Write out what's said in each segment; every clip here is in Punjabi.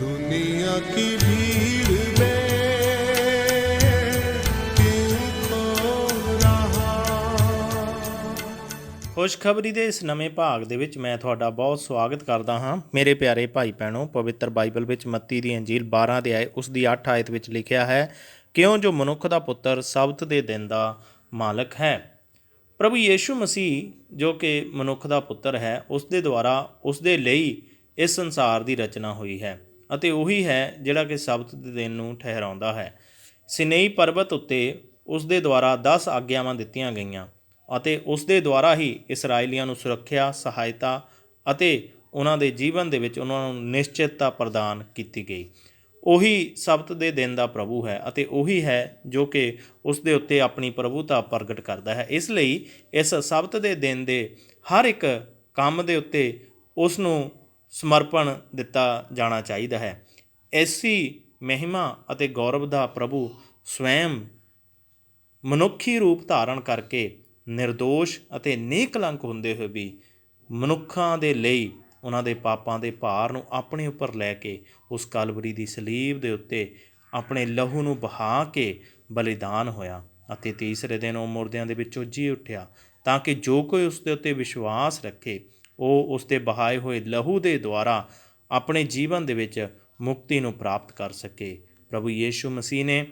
दुनिया की भीड़ में क्यों खो रहा ਖੁਸ਼ਖਬਰੀ ਦੇ ਇਸ ਨਵੇਂ ਭਾਗ ਦੇ ਵਿੱਚ ਮੈਂ ਤੁਹਾਡਾ ਬਹੁਤ ਸਵਾਗਤ ਕਰਦਾ ਹਾਂ ਮੇਰੇ ਪਿਆਰੇ ਭਾਈ ਭੈਣੋ ਪਵਿੱਤਰ ਬਾਈਬਲ ਵਿੱਚ ਮੱਤੀ ਦੀ ਅੰਜੀਲ 12 ਅਧਿਆਏ ਉਸ ਦੀ 8 ਆਇਤ ਵਿੱਚ ਲਿਖਿਆ ਹੈ ਕਿਉਂ ਜੋ ਮਨੁੱਖ ਦਾ ਪੁੱਤਰ ਸਬਤ ਦੇ ਦਿਨ ਦਾ ਮਾਲਕ ਹੈ ਪ੍ਰਭੂ ਯੀਸ਼ੂ ਮਸੀਹ ਜੋ ਕਿ ਮਨੁੱਖ ਦਾ ਪੁੱਤਰ ਹੈ ਉਸ ਦੇ ਦੁਆਰਾ ਉਸ ਦੇ ਲਈ ਇਸ ਸੰਸਾਰ ਦੀ ਰਚਨਾ ਹੋਈ ਹੈ ਅਤੇ ਉਹੀ ਹੈ ਜਿਹੜਾ ਕਿ ਸਬਤ ਦੇ ਦਿਨ ਨੂੰ ਠਹਿਰਾਉਂਦਾ ਹੈ। ਸਿਨੇਈ ਪਰਬਤ ਉੱਤੇ ਉਸ ਦੇ ਦੁਆਰਾ 10 ਆਗਿਆਵਾਂ ਦਿੱਤੀਆਂ ਗਈਆਂ ਅਤੇ ਉਸ ਦੇ ਦੁਆਰਾ ਹੀ ਇਸرائیਲੀਆਂ ਨੂੰ ਸੁਰੱਖਿਆ, ਸਹਾਇਤਾ ਅਤੇ ਉਹਨਾਂ ਦੇ ਜੀਵਨ ਦੇ ਵਿੱਚ ਉਹਨਾਂ ਨੂੰ ਨਿਸ਼ਚਿਤਤਾ ਪ੍ਰਦਾਨ ਕੀਤੀ ਗਈ। ਉਹੀ ਸਬਤ ਦੇ ਦਿਨ ਦਾ ਪ੍ਰਭੂ ਹੈ ਅਤੇ ਉਹੀ ਹੈ ਜੋ ਕਿ ਉਸ ਦੇ ਉੱਤੇ ਆਪਣੀ ਪ੍ਰਭੂਤਾ ਪ੍ਰਗਟ ਕਰਦਾ ਹੈ। ਇਸ ਲਈ ਇਸ ਸਬਤ ਦੇ ਦਿਨ ਦੇ ਹਰ ਇੱਕ ਕੰਮ ਦੇ ਉੱਤੇ ਉਸ ਨੂੰ ਸਮਰਪਣ ਦਿੱਤਾ ਜਾਣਾ ਚਾਹੀਦਾ ਹੈ। ਐਸੀ ਮਹਿਮਾ ਅਤੇ ਗੌਰਵ ਦਾ ਪ੍ਰਭੂ ਸਵੈਮ ਮਨੁੱਖੀ ਰੂਪ ਧਾਰਨ ਕਰਕੇ નિર્ਦੋਸ਼ ਅਤੇ ਨਿਕਲੰਕ ਹੁੰਦੇ ਹੋਏ ਵੀ ਮਨੁੱਖਾਂ ਦੇ ਲਈ ਉਹਨਾਂ ਦੇ ਪਾਪਾਂ ਦੇ ਭਾਰ ਨੂੰ ਆਪਣੇ ਉੱਪਰ ਲੈ ਕੇ ਉਸ ਕਲਵਰੀ ਦੀ ਸਲੀਬ ਦੇ ਉੱਤੇ ਆਪਣੇ ਲਹੂ ਨੂੰ ਬਹਾ ਕੇ ਬਲੀਦਾਨ ਹੋਇਆ ਅਤੇ ਤੀਸਰੇ ਦਿਨ ਉਹ ਮੁਰਦਿਆਂ ਦੇ ਵਿੱਚੋਂ ਜੀ ਉੱਠਿਆ ਤਾਂ ਕਿ ਜੋ ਕੋਈ ਉਸ ਦੇ ਉੱਤੇ ਵਿਸ਼ਵਾਸ ਰੱਖੇ ਉਹ ਉਸ ਦੇ ਬਹਾਏ ਹੋਏ ਲਹੂ ਦੇ ਦੁਆਰਾ ਆਪਣੇ ਜੀਵਨ ਦੇ ਵਿੱਚ ਮੁਕਤੀ ਨੂੰ ਪ੍ਰਾਪਤ ਕਰ ਸਕੇ। ਪ੍ਰਭੂ ਯੀਸ਼ੂ ਮਸੀਹ ਨੇ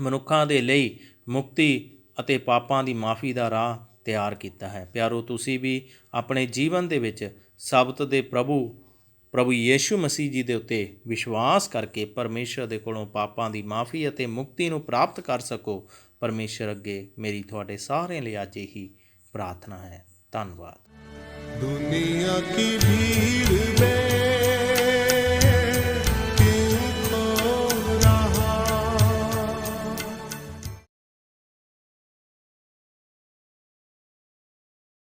ਮਨੁੱਖਾਂ ਦੇ ਲਈ ਮੁਕਤੀ ਅਤੇ ਪਾਪਾਂ ਦੀ ਮਾਫੀ ਦਾ ਰਾਹ ਤਿਆਰ ਕੀਤਾ ਹੈ। ਪਿਆਰੋ, ਤੁਸੀਂ ਵੀ ਆਪਣੇ ਜੀਵਨ ਦੇ ਵਿੱਚ ਸਬਤ ਦੇ ਪ੍ਰਭੂ ਪ੍ਰਭੂ ਯੀਸ਼ੂ ਮਸੀਹ ਜੀ ਦੇ ਉੱਤੇ ਵਿਸ਼ਵਾਸ ਕਰਕੇ ਪਰਮੇਸ਼ਰ ਦੇ ਕੋਲੋਂ ਪਾਪਾਂ ਦੀ ਮਾਫੀ ਅਤੇ ਮੁਕਤੀ ਨੂੰ ਪ੍ਰਾਪਤ ਕਰ ਸਕੋ। ਪਰਮੇਸ਼ਰ ਅੱਗੇ ਮੇਰੀ ਤੁਹਾਡੇ ਸਾਰਿਆਂ ਲਈ ਅੱਜ ਇਹੀ ਪ੍ਰਾਰਥਨਾ ਹੈ। ਧੰਨਵਾਦ। दुनिया की भीड़ में